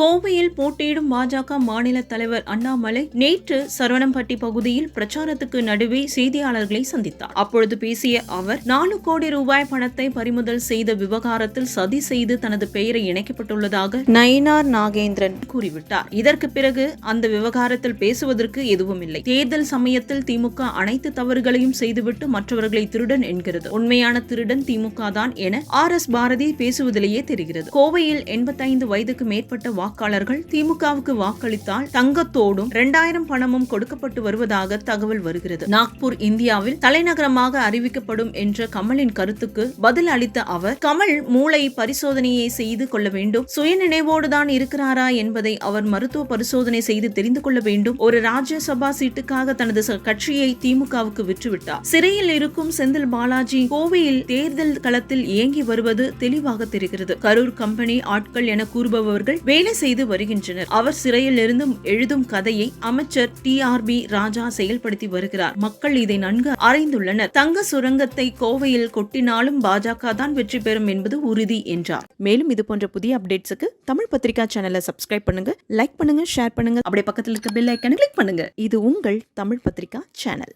கோவையில் போட்டியிடும் பாஜக மாநில தலைவர் அண்ணாமலை நேற்று சரவணம்பட்டி பகுதியில் பிரச்சாரத்துக்கு நடுவே செய்தியாளர்களை சந்தித்தார். அப்பொழுது பேசிய அவர் நாலு கோடி ரூபாய் பணத்தை பறிமுதல் செய்த விவகாரத்தில் சதி செய்து தனது பெயரை இணைக்கப்பட்டுள்ளதாக நயினார் நாகேந்திரன் கூறிவிட்டார். இதற்கு பிறகு அந்த விவகாரத்தில் பேசுவதற்கு எதுவும் இல்லை தேர்தல் சமயத்தில் திமுக அனைத்து தவறுகளையும் செய்துவிட்டு மற்றவர்களை திருடன் என்கிறது. உண்மையான திருடன் திமுக தான் என ஆர் எஸ் பாரதி பேசுவதிலேயே தெரிகிறது. கோவையில் எண்பத்தைந்து வயதுக்கு மேற்பட்ட வாக்காளர்கள் திமுகவுக்கு வாக்களித்தால் தங்கத்தோடும் இரண்டாயிரம் பணமும் கொடுக்கப்பட்டு வருவதாக தகவல் வருகிறது. நாக்பூர் இந்தியாவில் தலைநகரமாக அறிவிக்கப்படும் என்ற கமலின் கருத்துக்கு பதில் அளித்த அவர் கமல் மூளை பரிசோதனையை செய்து கொள்ள வேண்டும். சுயநினைவோடுதான் இருக்கிறாரா என்பதை அவர் மருத்துவ பரிசோதனை செய்து தெரிந்து கொள்ள வேண்டும். ஒரு ராஜ்யசபா சீட்டுக்காக தனது கட்சியை திமுகவுக்கு விற்றுவிட்டார். சிறையில் இருக்கும் செந்தில் பாலாஜி கோவையில் தேர்தல் களத்தில் இயங்கி வருவது தெளிவாக தெரிகிறது. கரூர் கம்பெனி ஆட்கள் என கூறுபவர்கள் வேலை செய்து வருகின்றனர். அவர் சிறையில் இருந்து எழுதும் கதையை அமைச்சர் டி. ஆர். பி. ராஜா செயல்படுத்தி வருகிறார். மக்கள் இதை நன்கு அறிந்துள்ளனர். தங்க சுரங்கத்தை கோவையில் கொட்டினாலும் பாஜக தான் வெற்றி பெறும் என்பது உறுதி என்றார். மேலும் இது போன்ற புதிய அப்டேட்ஸுக்கு தமிழ் பத்திரிகா சேனலை சப்ஸ்கிரைப் பண்ணுங்க லைக் பண்ணுங்க ஷேர் பண்ணுங்க. அப்படியே பக்கத்தில் இருக்க பெல் ஐக்கனை கிளிக் பண்ணுங்க. இது உங்கள் தமிழ் பத்திரிகா சேனல்.